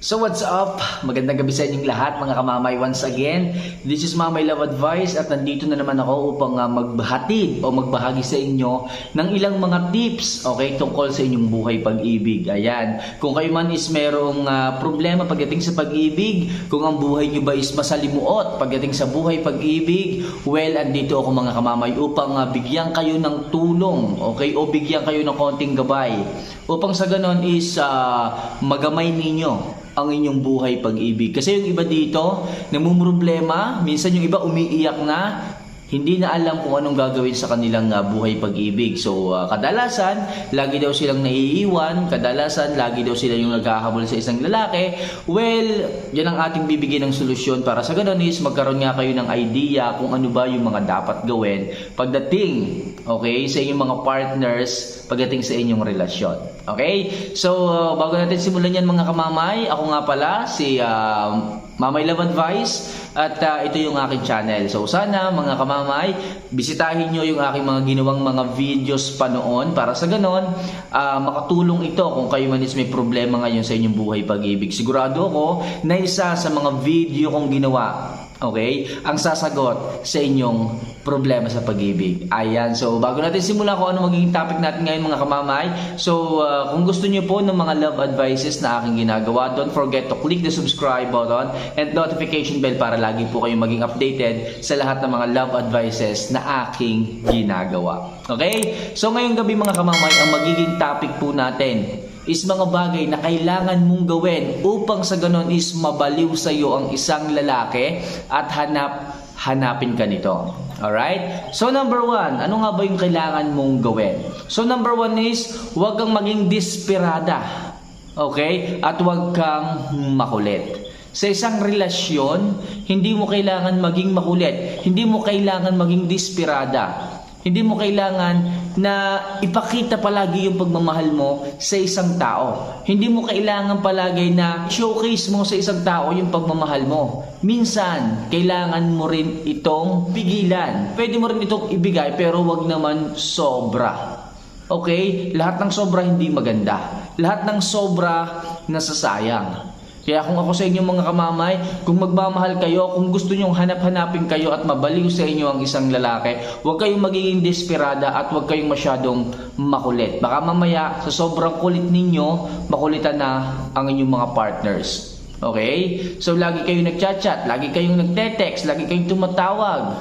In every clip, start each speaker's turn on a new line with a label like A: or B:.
A: So what's up? Magandang gabi sa inyong lahat mga kamamay once again. This is Mamay Love Advice at nandito na naman ako upang uh, magbahatid o magbahagi sa inyo ng ilang mga tips okay, tungkol sa inyong buhay pag-ibig. Ayan, kung kayo man is merong uh, problema pagdating sa pag-ibig, kung ang buhay nyo ba is masalimuot pagdating sa buhay pag-ibig, well, andito ako mga kamamay upang uh, bigyan kayo ng tulong, okay, o bigyan kayo ng konting gabay upang sa ganon is uh, magamay ninyo ang inyong buhay pag-ibig. Kasi yung iba dito, namumroblema, minsan yung iba umiiyak na, hindi na alam kung anong gagawin sa kanilang uh, buhay pag-ibig. So, uh, kadalasan, lagi daw silang naiiwan, kadalasan, lagi daw sila yung naghahabol sa isang lalaki. Well, yan ang ating bibigyan ng solusyon para sa ganun is magkaroon nga kayo ng idea kung ano ba yung mga dapat gawin pagdating, okay, sa inyong mga partners, pagdating sa inyong relasyon. Okay? So, uh, bago natin simulan yan mga kamamay, ako nga pala si uh, Mamay Love Advice at uh, ito yung aking channel. So sana mga kamamay, bisitahin nyo yung aking mga ginawang mga videos pa noon para sa ganon, uh, makatulong ito kung kayo man is may problema ngayon sa inyong buhay pag-ibig. Sigurado ako na isa sa mga video kong ginawa Okay? Ang sasagot sa inyong problema sa pag-ibig. Ayan. So, bago natin simulan kung ano magiging topic natin ngayon mga kamamay. So, uh, kung gusto niyo po ng mga love advices na aking ginagawa, don't forget to click the subscribe button and notification bell para lagi po kayong maging updated sa lahat ng mga love advices na aking ginagawa. Okay? So, ngayong gabi mga kamamay, ang magiging topic po natin is mga bagay na kailangan mong gawin upang sa ganon is mabaliw sa iyo ang isang lalaki at hanap hanapin ka nito. Alright? So number one, ano nga ba yung kailangan mong gawin? So number one is, huwag kang maging desperada. Okay? At huwag kang makulit. Sa isang relasyon, hindi mo kailangan maging makulit. Hindi mo kailangan maging desperada. Hindi mo kailangan na ipakita palagi yung pagmamahal mo sa isang tao. Hindi mo kailangan palagi na showcase mo sa isang tao yung pagmamahal mo. Minsan, kailangan mo rin itong pigilan. Pwede mo rin itong ibigay pero wag naman sobra. Okay? Lahat ng sobra hindi maganda. Lahat ng sobra nasasayang. Kaya kung ako sa inyo mga kamamay, kung magmamahal kayo, kung gusto nyong hanap-hanapin kayo at mabaliw sa inyo ang isang lalaki, huwag kayong magiging desperada at huwag kayong masyadong makulit. Baka mamaya, sa sobrang kulit ninyo, makulitan na ang inyong mga partners. Okay? So, lagi kayong nagchat-chat, lagi kayong nagte-text, lagi kayong tumatawag.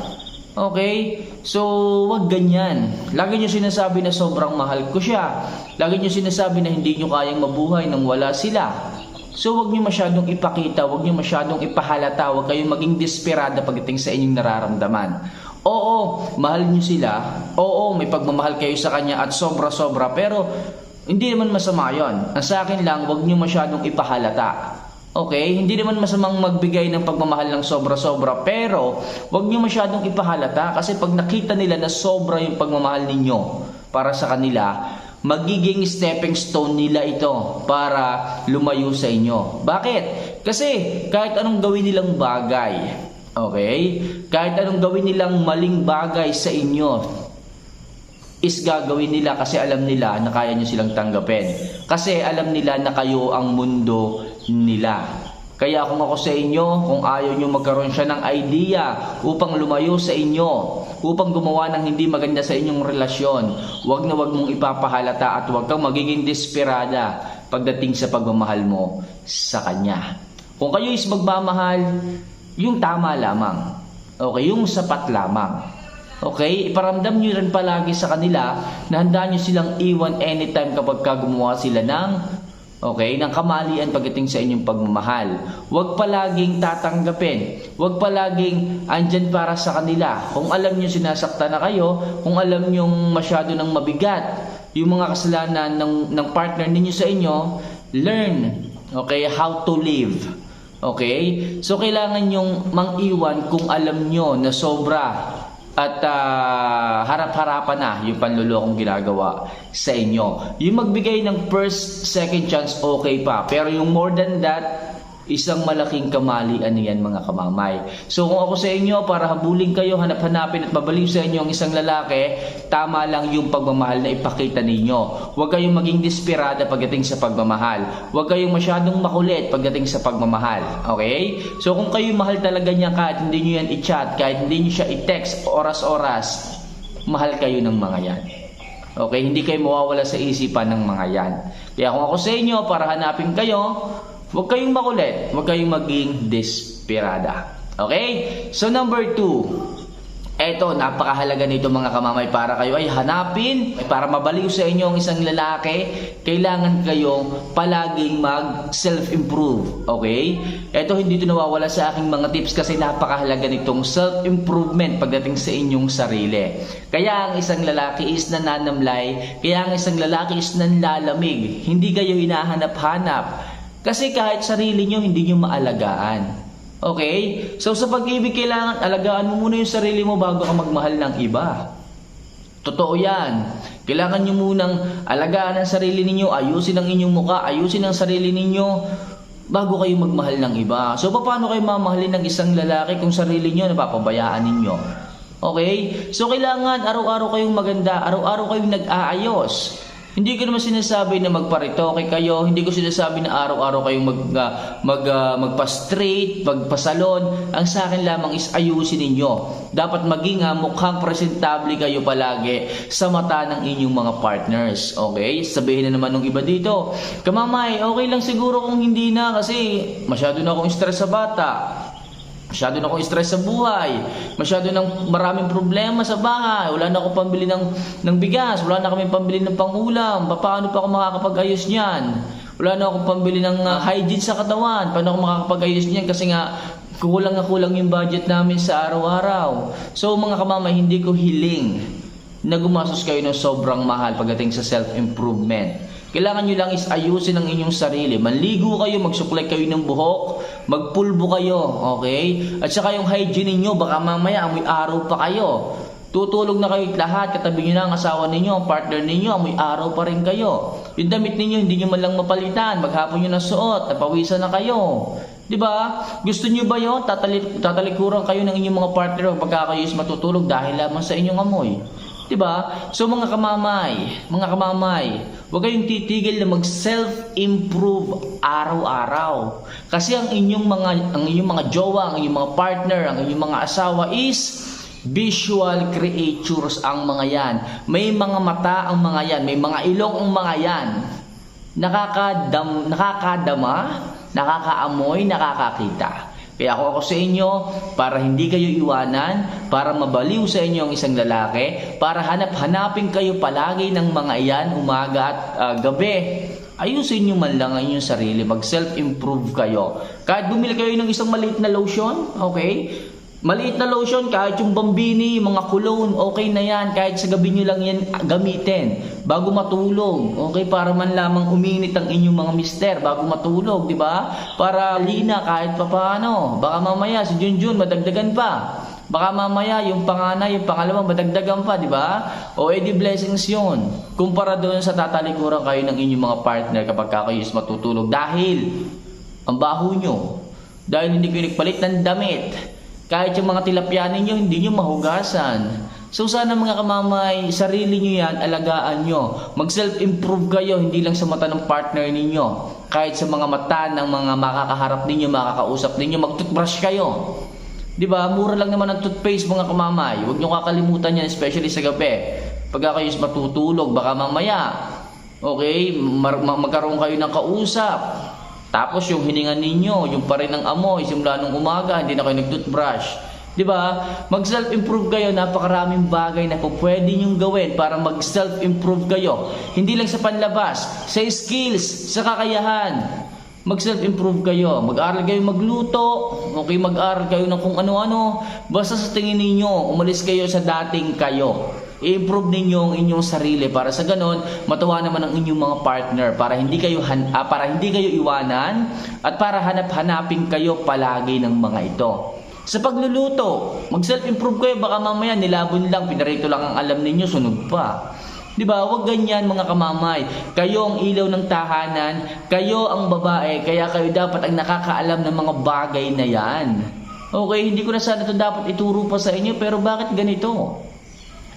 A: Okay? So, wag ganyan. Lagi nyo sinasabi na sobrang mahal ko siya. Lagi nyo sinasabi na hindi nyo kayang mabuhay nang wala sila. So wag niyo masyadong ipakita, wag niyo masyadong ipahalata, wag kayong maging desperada pagdating sa inyong nararamdaman. Oo, mahal niyo sila. Oo, may pagmamahal kayo sa kanya at sobra-sobra, pero hindi naman masama 'yon. Sa akin lang, wag niyo masyadong ipahalata. Okay, hindi naman masamang magbigay ng pagmamahal ng sobra-sobra, pero wag niyo masyadong ipahalata kasi pag nakita nila na sobra yung pagmamahal ninyo para sa kanila, magiging stepping stone nila ito para lumayo sa inyo. Bakit? Kasi kahit anong gawin nilang bagay, okay? Kahit anong gawin nilang maling bagay sa inyo, is gagawin nila kasi alam nila na kaya nyo silang tanggapin. Kasi alam nila na kayo ang mundo nila. Kaya kung ako sa inyo, kung ayaw nyo magkaroon siya ng idea upang lumayo sa inyo, upang gumawa ng hindi maganda sa inyong relasyon, huwag na huwag mong ipapahalata at huwag kang magiging desperada pagdating sa pagmamahal mo sa kanya. Kung kayo is magmamahal, yung tama lamang. Okay, yung sapat lamang. Okay, iparamdam nyo rin palagi sa kanila na handa nyo silang iwan anytime kapag gumawa sila ng Okay, ng kamalian pagdating sa inyong pagmamahal. Huwag palaging tatanggapin. Huwag palaging andyan para sa kanila. Kung alam niyo sinasaktan na kayo, kung alam niyo masyado ng mabigat yung mga kasalanan ng, ng partner ninyo sa inyo, learn, okay, how to live. Okay? So, kailangan yung mang-iwan kung alam nyo na sobra at uh, harap-harapan na yung panlulokong ginagawa sa inyo. Yung magbigay ng first, second chance, okay pa. Pero yung more than that, isang malaking kamalian niyan mga kamamay. So kung ako sa inyo, para habulin kayo, hanap-hanapin at mabaliw sa inyo ang isang lalaki, tama lang yung pagmamahal na ipakita ninyo. Huwag kayong maging desperada pagdating sa pagmamahal. Huwag kayong masyadong makulit pagdating sa pagmamahal. Okay? So kung kayo mahal talaga niya kahit hindi nyo yan i-chat, kahit hindi nyo siya i-text oras-oras, mahal kayo ng mga yan. Okay, hindi kayo mawawala sa isipan ng mga yan. Kaya kung ako sa inyo, para hanapin kayo, huwag kayong makulit, huwag kayong maging desperada. Okay? So number two, eto, napakahalaga nito mga kamamay para kayo ay hanapin, para mabaliw sa inyo ang isang lalaki, kailangan kayong palaging mag self-improve. Okay? Eto, hindi ito nawawala sa aking mga tips kasi napakahalaga nitong self-improvement pagdating sa inyong sarili. Kaya ang isang lalaki is nananamlay, kaya ang isang lalaki is nanlalamig. Hindi kayo hinahanap-hanap. Kasi kahit sarili nyo, hindi nyo maalagaan. Okay? So sa pag-ibig kailangan alagaan mo muna yung sarili mo bago ka magmahal ng iba. Totoo yan. Kailangan nyo munang alagaan ang sarili ninyo, ayusin ang inyong muka, ayusin ang sarili ninyo bago kayo magmahal ng iba. So paano kayo mamahalin ng isang lalaki kung sarili nyo napapabayaan ninyo? Okay? So kailangan araw-araw kayong maganda, araw-araw kayong nag-aayos. Hindi ko naman sinasabi na magparitoke kayo, hindi ko sinasabi na araw-araw kayong mag, uh, mag, uh, magpa-straight, magpa-salon. Ang sa akin lamang is ayusin ninyo. Dapat maging uh, mukhang presentable kayo palagi sa mata ng inyong mga partners. Okay? Sabihin na naman ng iba dito, Kamamay, okay lang siguro kung hindi na kasi masyado na akong stress sa bata. Masyado na akong stress sa buhay. Masyado nang maraming problema sa bahay. Wala na akong pambili ng, ng bigas. Wala na kami pambili ng pangulam. Paano pa ako makakapag-ayos niyan? Wala na akong pambili ng uh, hygiene sa katawan. Paano ako makakapag-ayos niyan? Kasi nga, kulang na kulang yung budget namin sa araw-araw. So mga kamamay, hindi ko hiling na gumastos kayo ng sobrang mahal pagdating sa self-improvement. Kailangan nyo lang is ayusin ang inyong sarili. Manligo kayo, magsuklay kayo ng buhok, magpulbo kayo, okay? At saka yung hygiene ninyo, baka mamaya amoy araw pa kayo. Tutulog na kayo lahat, katabi nyo na ang asawa ninyo, ang partner ninyo, amoy araw pa rin kayo. Yung damit ninyo, hindi nyo man lang mapalitan, maghapon nyo na suot, napawisan na kayo. 'Di ba? Gusto niyo ba 'yon? Tatalik tatalikuran kayo ng inyong mga partner pagka kayo is matutulog dahil lamang sa inyong amoy. 'Di ba? So mga kamamay, mga kamamay, huwag kayong titigil na mag-self-improve araw-araw. Kasi ang inyong mga ang inyong mga jowa, ang inyong mga partner, ang inyong mga asawa is visual creatures ang mga yan. May mga mata ang mga yan, may mga ilong ang mga yan. Nakakadam, nakakadama, nakakaamoy, nakakakita. Kaya ako ako sa inyo para hindi kayo iwanan, para mabaliw sa inyo ang isang lalaki, para hanap-hanapin kayo palagi ng mga iyan umaga at uh, gabi. Ayusin nyo man lang ang inyong sarili, mag self-improve kayo. Kahit bumili kayo ng isang maliit na lotion, okay? Maliit na lotion, kahit yung bambini, mga cologne, okay na yan. Kahit sa gabi nyo lang yan gamitin. Bago matulog. Okay, para man lamang uminit ang inyong mga mister bago matulog, di ba? Para lina kahit papaano. Baka mamaya si Junjun madagdagan pa. Baka mamaya yung panganay, yung pangalawa madagdagan pa, di ba? O edi blessings yun. Kumpara doon sa tatalikuran kayo ng inyong mga partner kapag kayo is matutulog. Dahil ang baho nyo. Dahil hindi kayo nagpalit ng damit. Kahit yung mga tilapia ninyo, hindi nyo mahugasan. So sana mga kamamay, sarili nyo yan, alagaan nyo. Mag-self-improve kayo, hindi lang sa mata ng partner ninyo. Kahit sa mga mata ng mga makakaharap ninyo, makakausap ninyo, mag-toothbrush kayo. Di ba? Mura lang naman ang toothpaste mga kamamay. Huwag nyo kakalimutan yan, especially sa gabi. Pag kayo matutulog, baka mamaya, okay, mar- magkaroon kayo ng kausap. Tapos yung hininga ninyo, yung pa rin ng amoy, simula nung umaga, hindi na kayo nag-toothbrush. Di ba? Mag self-improve kayo, napakaraming bagay na po pwede nyong gawin para mag self-improve kayo. Hindi lang sa panlabas, sa skills, sa kakayahan. Mag self-improve kayo. Mag-aral kayo magluto. Okay, mag-aral kayo ng kung ano-ano. Basta sa tingin ninyo, umalis kayo sa dating kayo i-improve ninyo ang inyong sarili para sa ganon matuwa naman ang inyong mga partner para hindi kayo han ah, para hindi kayo iwanan at para hanap-hanapin kayo palagi ng mga ito. Sa pagluluto, mag self-improve kayo baka mamaya nilabon lang, pinarito lang ang alam ninyo, sunog pa. Di ba? Huwag ganyan mga kamamay. Kayo ang ilaw ng tahanan, kayo ang babae, kaya kayo dapat ang nakakaalam ng mga bagay na yan. Okay, hindi ko na sana ito dapat ituro pa sa inyo, pero bakit ganito?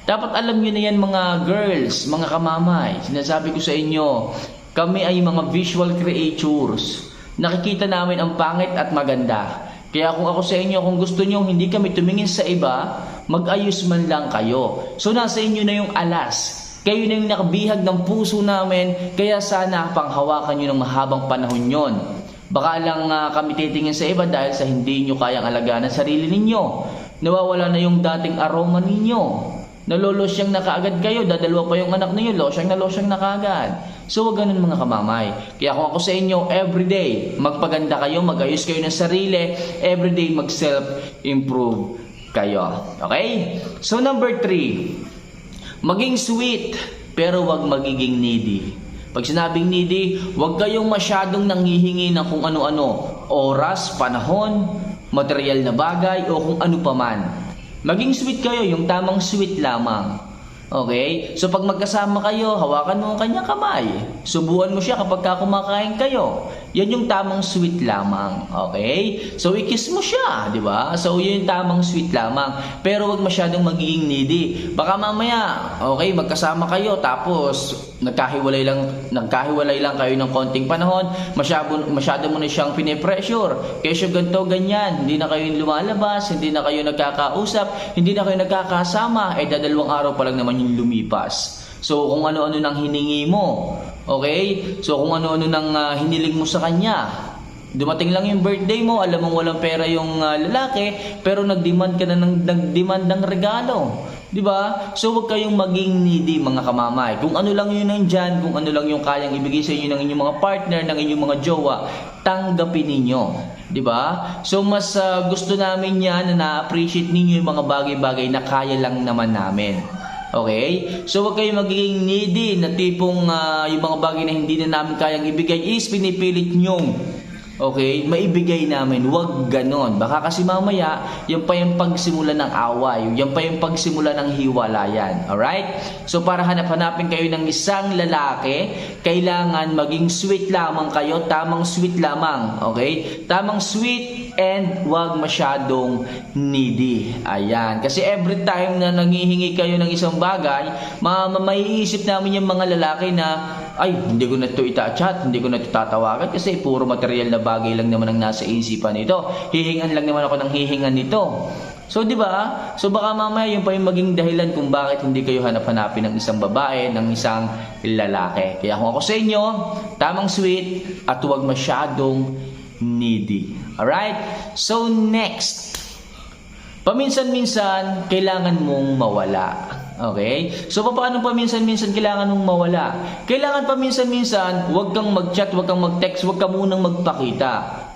A: Dapat alam nyo na yan mga girls, mga kamamay. Sinasabi ko sa inyo, kami ay mga visual creatures. Nakikita namin ang pangit at maganda. Kaya kung ako sa inyo, kung gusto nyo hindi kami tumingin sa iba, mag-ayos man lang kayo. So nasa inyo na yung alas. Kayo na yung nakabihag ng puso namin, kaya sana panghawakan nyo ng mahabang panahon yon. Baka lang ah, kami titingin sa iba dahil sa hindi nyo kayang alagaan ang sarili ninyo. Nawawala na yung dating aroma ninyo. Nalolosyang na kaagad kayo, dadalwa pa yung anak ninyo, losyang na losyang na kaagad. So wag ganun mga kamamay. Kaya kung ako sa inyo, everyday, magpaganda kayo, magayos kayo ng sarili, everyday mag-self-improve kayo. Okay? So number three, maging sweet, pero wag magiging needy. Pag sinabing needy, huwag kayong masyadong nanghihingi ng kung ano-ano, oras, panahon, material na bagay, o kung ano paman. Maging sweet kayo, yung tamang sweet lamang. Okay? So pag magkasama kayo, hawakan mo ang kanyang kamay. Subuan mo siya kapag ka kumakain kayo. Yan yung tamang sweet lamang. Okay? So i-kiss mo siya, di ba? So yun yung tamang sweet lamang. Pero wag masyadong magiging needy. Baka mamaya, okay, magkasama kayo tapos nagkahiwalay lang nagkahiwalay lang kayo ng konting panahon, masyado masyado mo na siyang pine-pressure. Kesyo ganto ganyan, hindi na kayo lumalabas, hindi na kayo nagkakausap, hindi na kayo nagkakasama, eh dadalawang araw pa lang naman yung lumipas. So kung ano-ano nang hiningi mo, okay? So kung ano-ano nang ah, hiniling mo sa kanya, Dumating lang yung birthday mo, alam mong walang pera yung ah, lalaki, pero nag-demand ka na ng nag-demand ng regalo. 'Di ba? So huwag kayong maging needy mga kamamay. Kung ano lang yun nandyan, kung ano lang yung kayang ibigay sa inyo ng inyong mga partner, ng inyong mga jowa, tanggapin ninyo. 'Di ba? So mas ah, gusto namin yan na na-appreciate ninyo yung mga bagay-bagay na kaya lang naman namin. Okay? So huwag kayong magiging needy na tipong ah, yung mga bagay na hindi na namin kayang ibigay is pinipilit nyong Okay, maibigay namin. Huwag ganon. Baka kasi mamaya, yan pa yung pagsimula ng away. Yan pa yung pagsimula ng hiwalayan. Alright? So para hanap-hanapin kayo ng isang lalaki, kailangan maging sweet lamang kayo. Tamang sweet lamang. Okay? Tamang sweet and wag masyadong needy. Ayan. Kasi every time na nangihingi kayo ng isang bagay, ma- maiisip namin yung mga lalaki na ay, hindi ko na ito ita-chat, hindi ko na ito tatawagan kasi puro material na bagay lang naman ang nasa isipan nito. Hihingan lang naman ako ng hihingan nito. So, di ba? So, baka mamaya yung pa yung maging dahilan kung bakit hindi kayo hanap-hanapin ng isang babae, ng isang lalaki. Kaya kung ako sa inyo, tamang sweet at huwag masyadong needy. Alright? So, next. Paminsan-minsan, kailangan mong mawala. Okay? So, paano paminsan-minsan kailangan mong mawala? Kailangan paminsan-minsan, huwag kang mag-chat, huwag kang mag-text, huwag ka munang magpakita.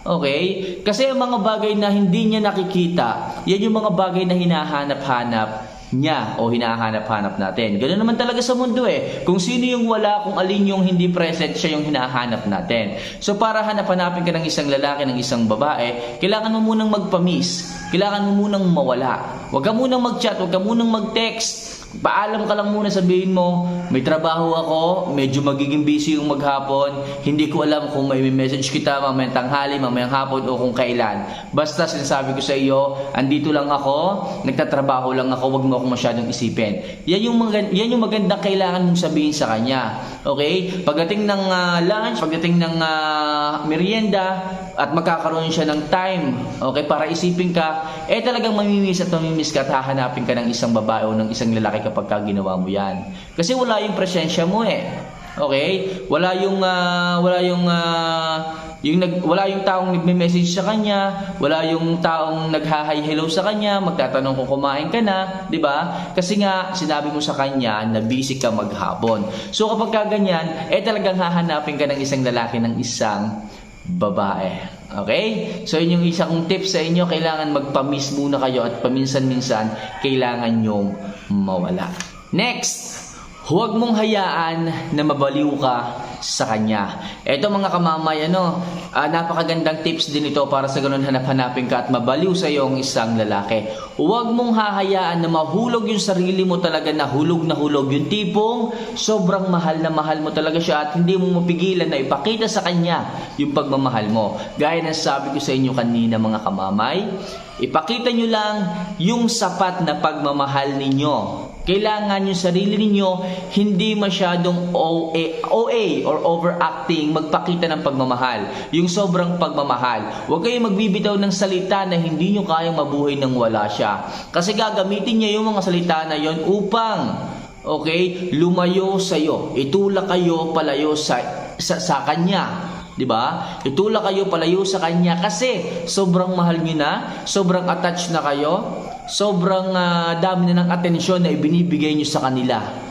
A: Okay? Kasi ang mga bagay na hindi niya nakikita, yan yung mga bagay na hinahanap-hanap niya o hinahanap-hanap natin. Ganun naman talaga sa mundo eh. Kung sino yung wala, kung alin yung hindi present, siya yung hinahanap natin. So para hanap-hanapin ka ng isang lalaki, ng isang babae, kailangan mo munang magpamis. Kailangan mo munang mawala. Huwag ka munang mag-chat, huwag ka munang mag-text. Paalam ka lang muna sabihin mo, may trabaho ako, medyo magiging busy yung maghapon, hindi ko alam kung may message kita mamayang tanghali, mamayang hapon o kung kailan. Basta sinasabi ko sa iyo, andito lang ako, nagtatrabaho lang ako, wag mo ako masyadong isipin. Yan yung, maganda, yan yung magandang kailangan mong sabihin sa kanya. Okay? Pagdating ng ah, lunch, pagdating ng ah, merienda, at magkakaroon siya ng time, okay, para isipin ka, eh talagang mamimiss at mamimiss ka at hahanapin ka ng isang babae o ng isang lalaki kapag ka ginawa mo yan. Kasi wala yung presensya mo eh. Okay? Wala yung ah, wala yung ah, yung nag, wala yung taong nagme-message sa kanya, wala yung taong nagha-hi hello sa kanya, magtatanong kung kumain ka na, 'di ba? Kasi nga sinabi mo sa kanya na busy ka maghapon. So kapag ka ganyan, eh talagang hahanapin ka ng isang lalaki ng isang babae. Okay? So yun yung isa kong tips sa inyo, kailangan magpamis muna kayo at paminsan-minsan kailangan nyong mawala. Next, huwag mong hayaan na mabaliw ka sa kanya. Eto mga kamamay, ano, Ah, napakagandang tips din ito para sa ganun hanap-hanapin ka at mabaliw sa iyo ang isang lalaki. Huwag mong hahayaan na mahulog yung sarili mo talaga na hulog na hulog. Yung tipong sobrang mahal na mahal mo talaga siya at hindi mo mapigilan na ipakita sa kanya yung pagmamahal mo. Gaya ng sabi ko sa inyo kanina mga kamamay, ipakita nyo lang yung sapat na pagmamahal ninyo. Kailangan yung sarili ninyo hindi masyadong OA, OA or overacting magpakita ng pagmamahal. Yung sobrang pagmamahal. Huwag kayong magbibitaw ng salita na hindi nyo kayang mabuhay nang wala siya. Kasi gagamitin niya yung mga salita na yon upang okay, lumayo sa iyo. Itulak kayo palayo sa sa, sa kanya. 'Di ba? Itulak kayo palayo sa kanya kasi sobrang mahal niyo na, sobrang attached na kayo, sobrang ah, dami na ng atensyon na ibinibigay niyo sa kanila.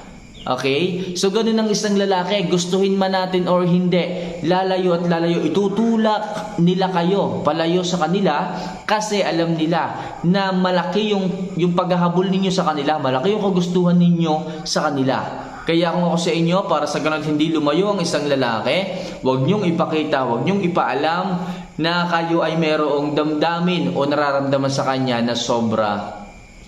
A: Okay? So ganun ang isang lalaki, gustuhin man natin or hindi, lalayo at lalayo, itutulak nila kayo, palayo sa kanila kasi alam nila na malaki yung yung paghahabol ninyo sa kanila, malaki yung kagustuhan ninyo sa kanila. Kaya kung ako sa inyo, para sa ganun hindi lumayo ang isang lalaki, huwag niyong ipakita, huwag niyong ipaalam na kayo ay merong damdamin o nararamdaman sa kanya na sobra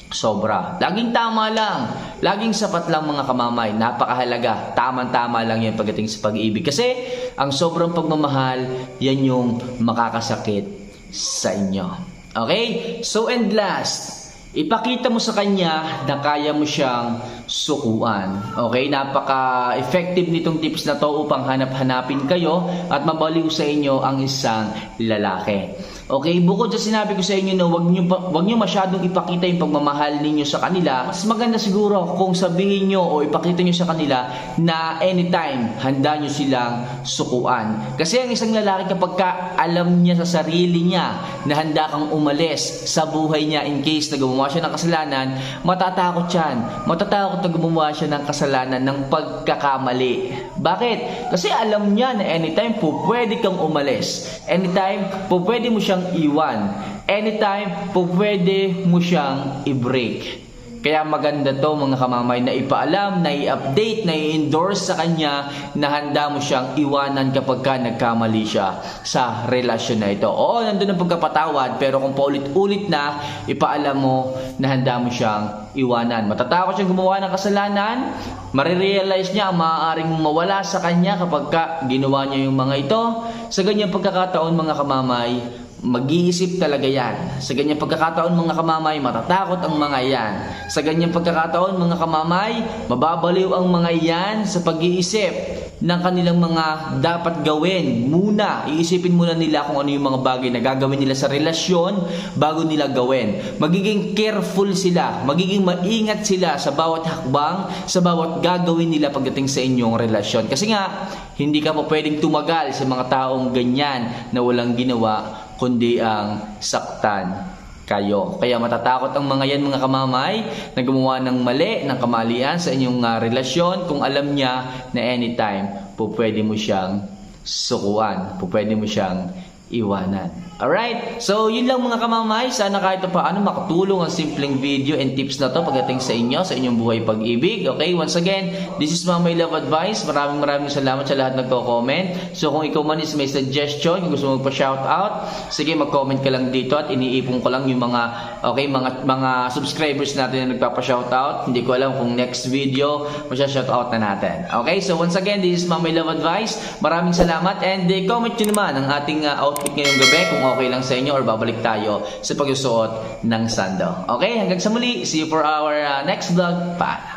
A: Sobra. Laging tama lang. Laging sapat lang mga kamamay. Napakahalaga. Tama-tama lang yan pagdating sa pag-ibig. Kasi ang sobrang pagmamahal, yan yung makakasakit sa inyo. Okay? So and last, ipakita mo sa kanya na kaya mo siyang sukuan. Okay? Napaka-effective nitong tips na to upang hanap-hanapin kayo at mabaliw sa inyo ang isang lalaki. Okay, bukod sa sinabi ko sa inyo na wag niyo wag niyo masyadong ipakita yung pagmamahal ninyo sa kanila, mas maganda siguro kung sabihin niyo o ipakita niyo sa kanila na anytime handa niyo silang sukuan. Kasi ang isang lalaki kapag ka alam niya sa sarili niya na handa kang umalis sa buhay niya in case na gumawa siya ng kasalanan, matatakot yan. Matatakot na gumawa siya ng kasalanan ng pagkakamali. Bakit? Kasi alam niya na anytime po pwede kang umalis. Anytime po pwede mo siyang iwan. Anytime po pwede mo siyang i-break. Kaya maganda to mga kamamay na ipaalam, na i-update, na i-endorse sa kanya na handa mo siyang iwanan kapag ka nagkamali siya sa relasyon na ito. Oo, nandun ang pagkapatawad pero kung paulit-ulit na, ipaalam mo na handa mo siyang iwanan. Matatakot siyang gumawa ng kasalanan, marirealize niya ang maaaring mawala sa kanya kapag ka ginawa niya yung mga ito. Sa ganyang pagkakataon mga kamamay, Mag-iisip talaga yan. Sa ganyang pagkakataon mga kamamay, matatakot ang mga yan. Sa ganyang pagkakataon mga kamamay, mababaliw ang mga yan sa pag-iisip ng kanilang mga dapat gawin. Muna, iisipin muna nila kung ano yung mga bagay na gagawin nila sa relasyon bago nila gawin. Magiging careful sila, magiging maingat sila sa bawat hakbang, sa bawat gagawin nila pagdating sa inyong relasyon. Kasi nga, hindi ka pa pwedeng tumagal sa mga taong ganyan na walang ginawa kundi ang saktan kayo. Kaya matatakot ang mga yan mga kamamay na gumawa ng mali, ng kamalian sa inyong ah, relasyon kung alam niya na anytime po pwede mo siyang sukuan, po pwede mo siyang iwanan. Alright? So, yun lang mga kamamay. Sana kahit pa paano makatulong ang simpleng video and tips na to pagdating sa inyo, sa inyong buhay pag-ibig. Okay? Once again, this is Mamay Love Advice. Maraming maraming salamat sa lahat nagko-comment. So, kung ikaw man is may suggestion, kung gusto mo magpa-shoutout, sige mag-comment ka lang dito at iniipon ko lang yung mga, okay, mga, mga subscribers natin na nagpapa-shoutout. Hindi ko alam kung next video, masya-shoutout na natin. Okay? So, once again, this is Mamay Love Advice. Maraming salamat and eh, comment nyo naman ang ating uh, outfit ngayong gabi kung okay lang sa inyo or babalik tayo sa pagsusuot ng sando. Okay, hanggang sa muli. See you for our uh, next vlog. Bye!